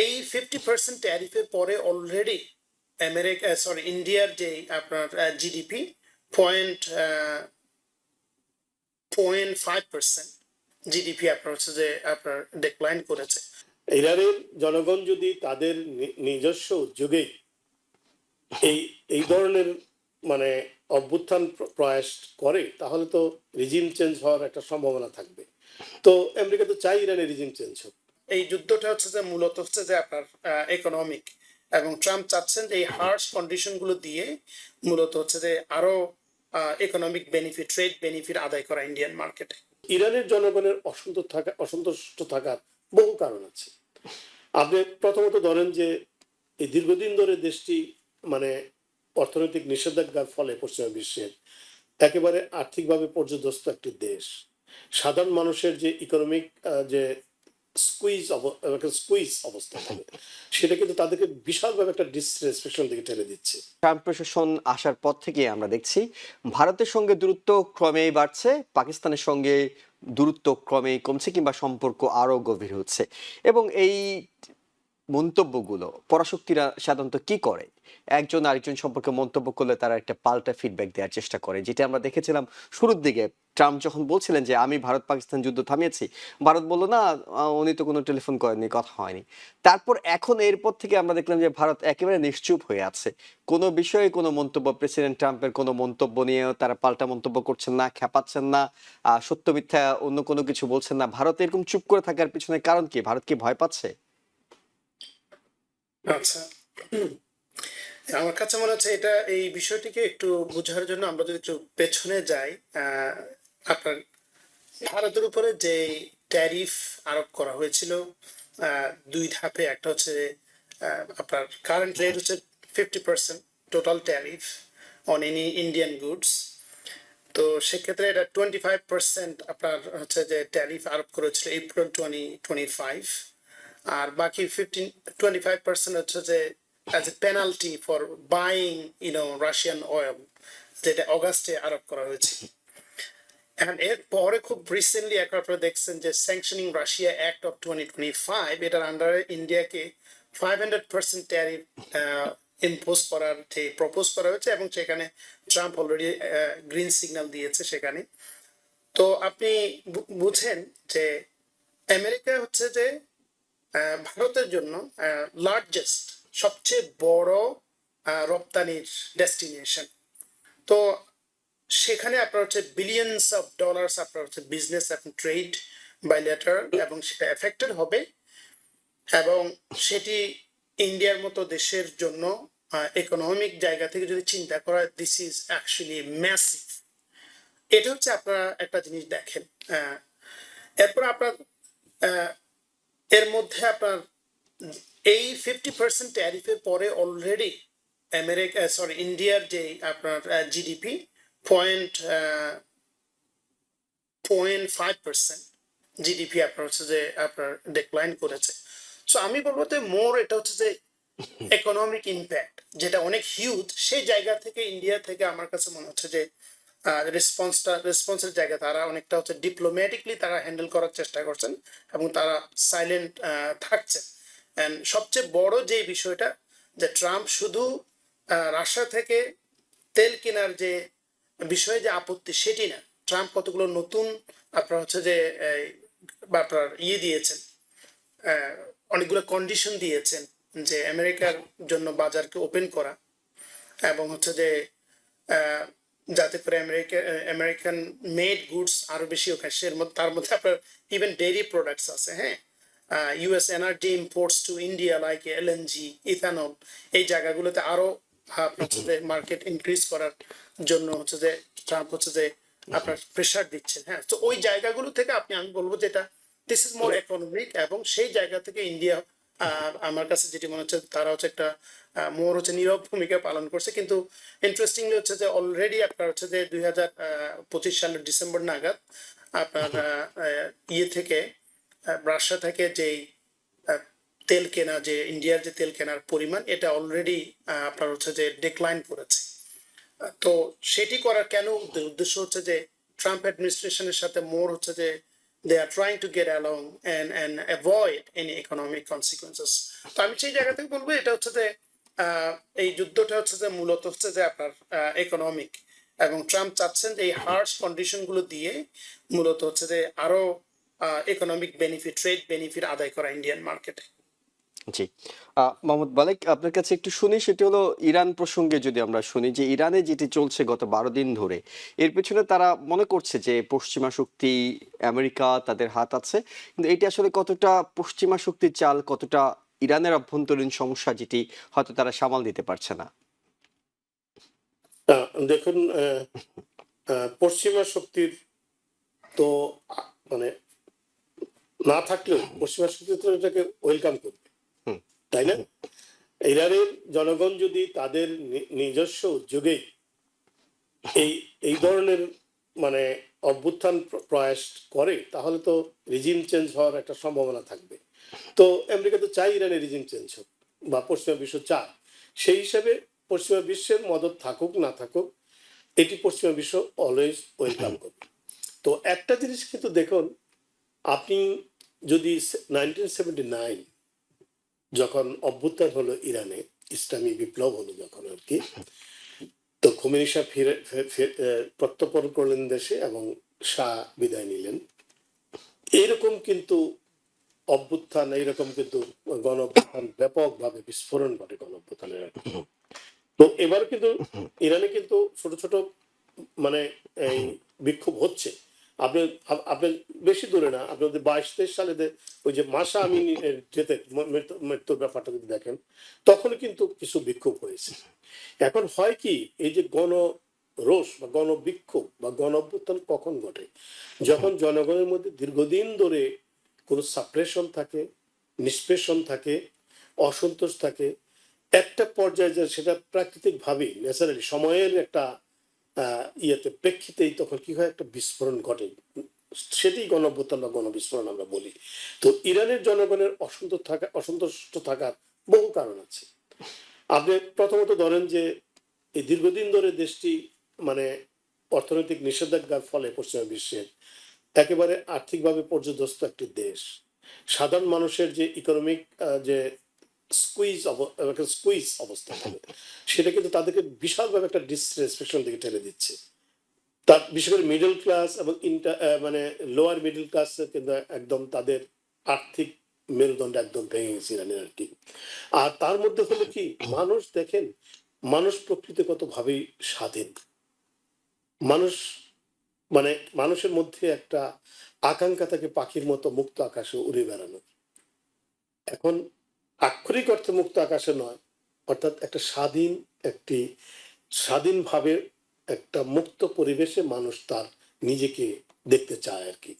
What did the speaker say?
এই fifty percent ট্যারিফের পরে already America sorry ইন্ডিয়ার যে আপনার GDP point point five percent GDP আপনার হচ্ছে যে আপনার ডিক্লাইন করেছে। ইরানের জনগণ যদি তাদের নিজস্ব উদ্যোগেই এই এই ধরনের মানে অভ্যুত্থান প্রয়াস করে, তাহলে তো রিজিম চেঞ্জ হওয়ার একটা সম্ভাবনা থাকবে। তো আমেরিকা তো চাই ইরানের রিজিম চেঞ্জ হোক। এই যুদ্ধটা হচ্ছে যে মূলত হচ্ছে যে আপনার ইকোনমিক এবং ট্রাম্প চাচ্ছেন যে এই হার্শ কন্ডিশনগুলো দিয়ে মূলত হচ্ছে যে আরও ইকোনমিক বেনিফিট ট্রেড বেনিফিট আদায় করা ইন্ডিয়ান মার্কেটে ইরানের জনগণের অসন্তোষ থাকা, অসন্তুষ্ট থাকার বহু কারণ আছে। আপনি প্রথমত ধরেন যে এই দীর্ঘদিন ধরে দেশটি মানে অর্থনৈতিক নিষেধাজ্ঞার ফলে পশ্চিমা বিশ্বের একেবারে আর্থিকভাবে পর্যদস্ত একটি দেশ। সাধারণ মানুষের যে ইকোনমিক যে স্কুইজ স্কুইজ অবস্থা থাকে সেটা কিন্তু তাদেরকে বিশালভাবে একটা ডিসরেসপেকশন দিকে ঠেলে দিচ্ছে। ট্রাম্প প্রশাসন আসার পর থেকে আমরা দেখছি, ভারতের সঙ্গে দূরত্ব ক্রমেই বাড়ছে, পাকিস্তানের সঙ্গে দূরত্ব ক্রমেই কমছে কিংবা সম্পর্ক আরও গভীর হচ্ছে। এবং এই মন্তব্যগুলো, পরাশক্তিরা সাধারণত কি করে? একজন আরেকজন সম্পর্কে মন্তব্য করলে তারা একটা পাল্টা ফিডব্যাক দেওয়ার চেষ্টা করে। যেটা আমরা দেখেছিলাম শুরুর দিকে, ট্রাম্প যখন বলছিলেন যে, আমি ভারত পাকিস্তান যুদ্ধ থামিয়েছি। ভারত বলল, না, উনি তো কোনো টেলিফোন করেননি, কথা হয়নি। তারপর এখন এরপর থেকে আমরা দেখলাম যে, ভারত একেবারে নিশ্চুপ হয়ে আছে। কোনো বিষয়ে কোনো মন্তব্য, প্রেসিডেন্ট ট্রাম্পের কোনো মন্তব্য নিয়েও তারা পাল্টা মন্তব্য করছেন না, খেপাচ্ছেন না সত্য মিথ্যা অন্য কোনো কিছু বলছেন না। ভারত এরকম চুপ করে থাকার পিছনে কারণ কি? ভারত কি ভয় পাচ্ছে? আচ্ছা। আমার কাছে মনে হচ্ছে এটা, এই বিষয়টিকে একটু বোঝার জন্য আমরা যদি একটু পেছনে যাই আপনার ভারতের উপরে যে ট্যারিফ আরোপ করা হয়েছিল দুই ধাপে, একটা হচ্ছে আপনার কারেন্ট রেট হচ্ছে fifty percent total tariff on any Indian goods তো সেক্ষেত্রে এটা টোয়েন্টি ফাইভ পার্সেন্ট আপনার হচ্ছে যে ট্যারিফ আরোপ করেছিল এপ্রিল টোয়েন্টি টোয়েন্টি ফাইভ আর বাকি ফিফটিন টোয়েন্টি ফাইভ পার্সেন্ট হচ্ছে যে a penalty for buying you know Russian oil যেটা অগাস্টে আরোপ করা হয়েছে। এখন এর পরে খুব রিসেন্টলি একবার আপনারা দেখছেন যে sanctioning Russia act of twenty twenty five এটার আন্ডারে ইন্ডিয়াকে five hundred percent tariff impose করার যে প্রপোজ করা হয়েছে এবং সেখানে ট্রাম্প অলরেডি গ্রিন সিগন্যাল দিয়েছে সেখানে। তো আপনি বুঝেন যে আমেরিকা হচ্ছে যে ভারতের জন্য লার্জেস্ট সবচেয়ে বড় রপ্তানির ডেস্টিনেশন তো সেখানে আপনার হচ্ছে বিলিয়নস অফ ডলার্স আপনার হচ্ছে বিজনেস এবং ট্রেড বাইলেটারাল এবং সেটা এফেক্টেড হবে এবং সেটি ইন্ডিয়ার মতো দেশের জন্য ইকোনমিক জায়গা থেকে যদি চিন্তা করা দিস ইজ অ্যাকচুয়ালি ম্যাসিভ এটা হচ্ছে আপনারা একটা জিনিস দেখেন এরপর আপনার এর মধ্যে আপনার এই ফিফটি পার্সেন্ট ট্যারিফের পরে অলরেডি আমেরিকা সরি ইন্ডিয়ার যে আপনার GDP point point five percent GDP আপনার হচ্ছে যে আপনার ডিক্লাইন করেছে। সো আমি বলব যে মোর এটা হচ্ছে যে ইকোনমিক ইম্প্যাক্ট যেটা অনেক হিউজ সেই জায়গা থেকে ইন্ডিয়া থেকে আমার কাছে মনে হচ্ছে যে রেসপন্সটা রেসপন্সের জায়গা তারা অনেকটা হচ্ছে ডিপ্লোম্যাটিকলি তারা হ্যান্ডেল করার চেষ্টা করছেন এবং তারা সাইলেন্ট থাকছেন অ্যান্ড সবচেয়ে বড় যে বিষয়টা, যে ট্রাম্প শুধু রাশিয়া থেকে তেল কেনার যে বিষয়ে যে আপত্তি সেটি না, ট্রাম্প কতগুলো নতুন আপনার হচ্ছে যে আপনার ইয়ে দিয়েছেন অনেকগুলো কন্ডিশন দিয়েছেন যে আমেরিকার জন্য বাজারকে ওপেন করা এবং হচ্ছে যে যাতে করে আমেরিকা আমেরিকান মেড গুডস আরও বেশি ওখানে সের মধ্যে তার মধ্যে আপনার ইভেন ডেইরি প্রোডাক্টস আছে হ্যাঁ? US energy imports to India like LNG ethanol এই জায়গাগুলোতে আরও আপনার হচ্ছে যে মার্কেট ইনক্রিজ করার জন্য হচ্ছে যে ট্রাম্প হচ্ছে যে আপনার প্রেশার দিচ্ছেন হ্যাঁ? তো ওই জায়গাগুলো থেকে আপনি আমি বলব যেটা দিস ইজ মোর ইকোনমিক এবং সেই জায়গা থেকে ইন্ডিয়া আমার কাছে যেটি মনে হচ্ছে তারা হচ্ছে একটা মোর হচ্ছে নীরব ভূমিকা পালন করছে। কিন্তু ইন্টারেস্টিংলি হচ্ছে যে অলরেডি আপনার হচ্ছে যে দুই হাজার পঁচিশ সালের ডিসেম্বর নাগাদ আপনার ইয়ে থেকে রাশিয়া থেকে যেই তেল কেনা যে ইন্ডিয়ার যে তেল কেনার পরিমাণ এটা অলরেডি আপনার হচ্ছে যে ডিক্লাইন করেছে। তো সেটি করার কেন উদ্দেশ্য হচ্ছে যে ট্রাম্প অ্যাডমিনিস্ট্রেশনের সাথে মোর হচ্ছে যে they are trying to get along and and avoid any economic consequences. তো আমি সেই জায়গা থেকে বলব, এটা হচ্ছে যে এই যুদ্ধটা হচ্ছে যে মূলত হচ্ছে যে আপনার ইকোনমিক এবং ট্রাম্প চাচ্ছেন এই হার্শ কন্ডিশনগুলো দিয়ে মূলত হচ্ছে যে আরও ইকোনমিক বেনিফিট ট্রেড বেনিফিট আদায় করা ইন্ডিয়ান মার্কেটে জি মোহাম্মদ মালিক আপনার কাছে একটু শুনি, সেটি হলো ইরান প্রসঙ্গে যদি আমরা শুনি যে ইরানে যেটি চলছে গত বারো দিন ধরে, এর পেছনে তারা মনে করছে যে পশ্চিমা শক্তি আমেরিকা তাদের হাত আছে, কিন্তু এটি আসলে কতটা পশ্চিমা শক্তির চাল, কতটা ইরানের অভ্যন্তরীণ সমস্যা যেটি হয়তো তারা সামাল দিতে পারছে না দেখুন পশ্চিমা শক্তির তো মানে না থাকলেও পশ্চিমা শক্তি তো এটাকে ওয়েলকাম করবে। তাই না? ইরানের জনগণ যদি তাদের নিজস্ব উদ্যোগে এই এই ধরনের মানে অভ্যুত্থান প্রয়াস করে, তাহলে তো রিজিম চেঞ্জ হওয়ার একটা সম্ভাবনা থাকবে। তো আমেরিকা তো চাই ইরানের রিজিম চেঞ্জ হোক, বা পশ্চিমা বিশ্ব চায়। সেই হিসাবে পশ্চিমা বিশ্বের মদত থাকুক, না থাকুক, এটি পশ্চিমা বিশ্ব অলওয়েজ ওয়েলকাম করবে। তো একটা জিনিস কিন্তু দেখুন, আপনি যদি নাইনটিন সেভেন্টি নাইন যখন অভ্যুত্থান হলো ইরানে ইসলামী বিপ্লব হলো যখন আর কি তো খুমেনি শাহ ফিরে প্রত্যর্পণ করলেন দেশে এবং শাহ বিদায় নিলেন। এইরকম কিন্তু অভ্যুত্থান এইরকম কিন্তু গণ অভ্যুত্থান ব্যাপকভাবে বিস্ফোরণ ঘটে গণ অভ্যুত্থানের তো এবার কিন্তু ইরানে কিন্তু ছোট ছোট মানে এই বিক্ষোভ হচ্ছে। আপনি আপনি বেশি দূরে না, আপনি যদি বাইশ তেইশ সালে ওই যে মাসা আমিন যেতে মৃত্যুর ব্যাপারটা যদি দেখেন, তখন কিন্তু কিছু বিক্ষোভ হয়েছে। এখন হয় কি, এই যে গণ রোষ বা গণ বিক্ষোভ বা গণ অভ্যুত্থান কখন ঘটে? যখন জনগণের মধ্যে দীর্ঘদিন ধরে কোনো সাপ্রেশন থাকে, নিষ্পেষণ থাকে, অসন্তোষ থাকে, একটা পর্যায়ে সেটা প্রাকৃতিক ভাবেই ন্যাচারালি সময়ের একটা ইয়েতে প্রেক্ষিতেই তখন কি হয়, একটা বিস্ফোরণ ঘটে। সেটি গণঅভ্যুত্থান বা গণবিস্ফোরণ আমরা বলি। তো ইরানের জনগণের অসন্তোষ থাকা, অসন্তুষ্ট থাকার বহু কারণ আছে। আপনি প্রথমত ধরেন যে, এই দীর্ঘদিন ধরে দেশটি মানে অর্থনৈতিক নিষেধাজ্ঞার ফলে পশ্চিমা বিশ্বের একেবারে আর্থিকভাবে পর্যদস্ত একটি দেশ। সাধারণ মানুষের যে ইকোনমিক যে স্কুইজ স্কুইজ অবস্থা থাকে সেটা কিন্তু তাদেরকে বিশালভাবে একটা ডিসরেসপেকশন দিকে ঠেলে দিচ্ছে। তার বিশেষ করে মিডল ক্লাস এবং ইন্টার মানে লোয়ার মিডল ক্লাস কিন্তু একদম তাদের আর্থিক মেরুদণ্ড একদম ভেঙে গেছে ইরানের আর কি। আর তার মধ্যে হলো কি, মানুষ দেখেন, মানুষ প্রকৃতিগত ভাবেই স্বাধীন। মানুষ মানে মানুষের মধ্যে একটা আকাঙ্ক্ষা থাকে পাখির মতো মুক্ত আকাশে উড়ে বেড়ানো এখন আক্ষরিক অর্থে মুক্ত আকাশে নয়, অর্থাৎ একটা স্বাধীন, একটি স্বাধীনভাবে একটা মুক্ত পরিবেশে মানুষ তার নিজেকে দেখতে চায় আর কি।